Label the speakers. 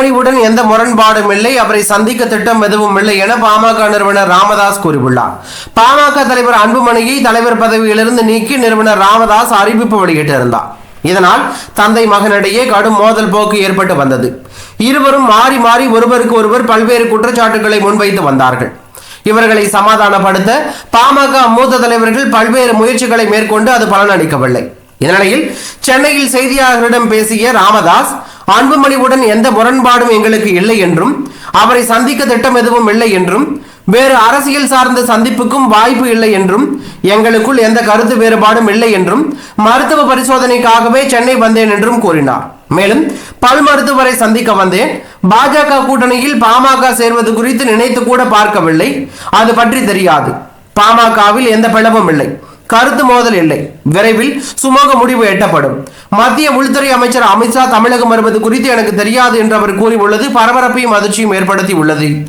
Speaker 1: அன்புமணியுடன் எந்த முரண்பாடும் இல்லை. அவரை சந்திக்க திட்டம் எதுவும் இல்லை என பாமக நிறுவனர் ராமதாஸ் கூறியுள்ளார். பாமக தலைவர் அன்புமணியை தலைவர் பதவியிலிருந்து நீக்கி நிறுவனர் ராமதாஸ் அறிவிப்பு வெளியிட்டிருந்தார். இதனால் தந்தை மகனிடையே கடும் மோதல் போக்கு ஏற்பட்டு வந்தது. இருவரும் மாறி மாறி ஒருவருக்கு ஒருவர் பல்வேறு குற்றச்சாட்டுகளை முன்வைத்து வந்தார்கள். இவர்களை சமாதானப்படுத்த பாமக மூத்த தலைவர்கள் பல்வேறு முயற்சிகளை மேற்கொண்டு அது பலனளிக்கவில்லை. இந்நிலையில் சென்னையில் செய்தியாளர்களிடம் பேசிய ராமதாஸ் அன்புமணியுடன் எந்த முரண்பாடும் எங்களுக்கு இல்லை என்றும் அவரை சந்திக்க திட்டம் எதுவும் இல்லை என்றும் வேறு அரசியல் சார்ந்த சந்திப்புக்கும் வாய்ப்பு இல்லை என்றும் எங்களுக்குள் எந்த கருத்து வேறுபாடும் இல்லை என்றும் மருத்துவ பரிசோதனைக்காகவே சென்னை வந்தேன் என்றும் கூறினார். மேலும் பல் மருத்துவரை சந்திக்க வந்தேன். பாஜக கூட்டணியில் பாமக சேர்வது குறித்து நினைத்து கூட பார்க்கவில்லை. அது பற்றி தெரியாது. பாமகவில் எந்த பிளவும் இல்லை. கருத்து மோதல் இல்லை. விரைவில் சுமூக முடிவு எட்டப்படும். மத்திய உள்துறை அமைச்சர் அமித்ஷா தமிழகம் வருவது குறித்து எனக்கு தெரியாது என்று அவர் கூறியுள்ளது. பரபரப்பையும் அதிர்ச்சியும் ஏற்படுத்தி உள்ளது